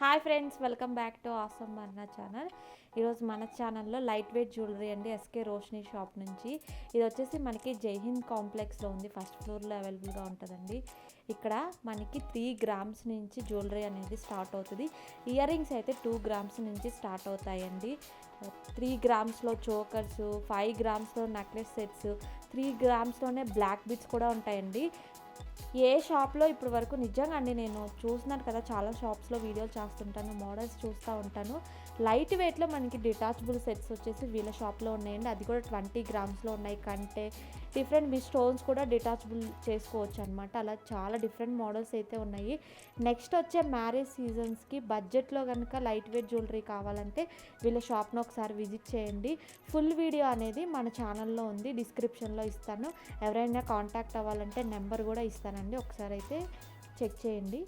Hi friends welcome back to awesome మర్నా channel. ఈరోజు మన ఛానల్లో లైట్ వెయిట్ జ్యువెలరీ అండి ఎస్కే రోషిని షాప్ నుంచి. ఇది వచ్చేసి మనకి జైహింద్ కాంప్లెక్స్లో ఉంది ఫస్ట్ ఫ్లోర్లో అవైలబుల్గా ఉంటుందండి. ఇక్కడ మనకి త్రీ గ్రామ్స్ నుంచి జ్యువెలరీ అనేది స్టార్ట్ అవుతుంది. ఇయర్ రింగ్స్ అయితే టూ గ్రామ్స్ నుంచి స్టార్ట్ అవుతాయండి. త్రీ గ్రామ్స్లో చోకర్స్ ఫైవ్ గ్రామ్స్లో నెక్లెస్ సెట్స్ త్రీ గ్రామ్స్లోనే బ్లాక్ బిట్స్ కూడా ఉంటాయండి. ఏ షాప్లో ఇప్పటి వరకు నిజంగా అండి నేను చూస్తున్నాను కదా చాలా షాప్స్లో వీడియోలు చేస్తుంటాను మోడల్స్ చూస్తూ ఉంటాను. లైట్ వెయిట్లో మనకి డిటాచబుల్ సెట్స్ వచ్చేసి వీళ్ళ షాప్లో ఉన్నాయండి. అది కూడా ట్వంటీ గ్రామ్స్లో ఉన్నాయి. కంటే డిఫరెంట్ మీ స్టోన్స్ కూడా డిటాచబుల్ చేసుకోవచ్చు అనమాట అలా చాలా డిఫరెంట్ మోడల్స్ అయితే ఉన్నాయి. నెక్స్ట్ వచ్చే మ్యారేజ్ సీజన్స్కి బడ్జెట్లో కనుక లైట్ వెయిట్ జ్యువెలరీ కావాలంటే వీళ్ళ షాప్ను ఒకసారి విజిట్ చేయండి. ఫుల్ వీడియో అనేది మన ఛానల్లో ఉంది డిస్క్రిప్షన్లో ఇస్తాను. ఎవరైనా కాంటాక్ట్ అవ్వాలంటే నెంబర్ కూడా ఇస్తాను. చేస్తానండి. ఒకసారి అయితే చెక్ చేయండి.